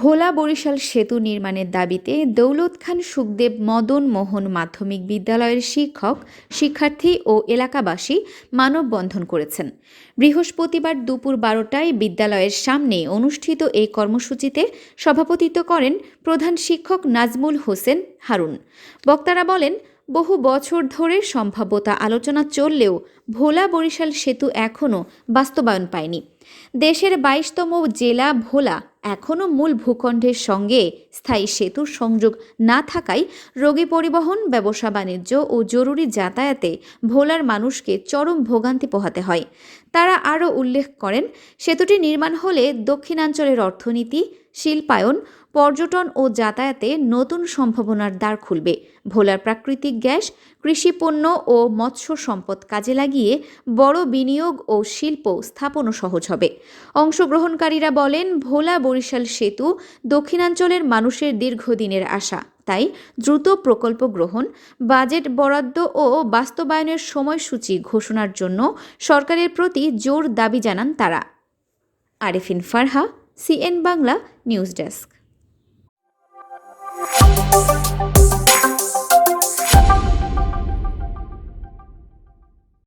ভোলা বরিশাল সেতু নির্মাণের দাবিতে দৌলত খান সুখদেব মদন মোহন মাধ্যমিক বিদ্যালয়ের শিক্ষক, শিক্ষার্থী ও এলাকাবাসী মানববন্ধন করেছেন। বৃহস্পতিবার দুপুর বারোটায় বিদ্যালয়ের সামনে অনুষ্ঠিত এই কর্মসূচিতে সভাপতিত্ব করেন প্রধান শিক্ষক নাজমুল হোসেন হারুন। বক্তারা বলেন, বহু বছর ধরে সম্ভাব্যতা আলোচনা চললেও ভোলা বরিশাল সেতু এখনও বাস্তবায়ন পায়নি। দেশের বাইশতম জেলা ভোলা এখনও মূল ভূখণ্ডের সঙ্গে স্থায়ী সেতুর সংযোগ না থাকায় রোগী পরিবহন, ব্যবসা বাণিজ্য ও জরুরি যাতায়াতে ভোলার মানুষকে চরম ভোগান্তি পোহাতে হয়। তারা আরও উল্লেখ করেন, সেতুটি নির্মাণ হলে দক্ষিণাঞ্চলের অর্থনীতি, শিল্পায়ন পর্যটন ও যাতায়াতে নতুন সম্ভাবনার দ্বার খুলবে। ভোলার প্রাকৃতিক গ্যাস কৃষিপণ্য ও মৎস্য সম্পদ কাজে লাগিয়ে বড় বিনিয়োগ ও শিল্প স্থাপনও সহজ হবে। অংশগ্রহণকারীরা বলেন, ভোলা বরিশাল সেতু দক্ষিণাঞ্চলের মানুষের দীর্ঘদিনের আশা। তাই দ্রুত প্রকল্প গ্রহণ, বাজেট বরাদ্দ ও বাস্তবায়নের সময়সূচি ঘোষণার জন্য সরকারের প্রতি জোর দাবি জানান তারা। Arefin Farha, CN Bangla, news desk.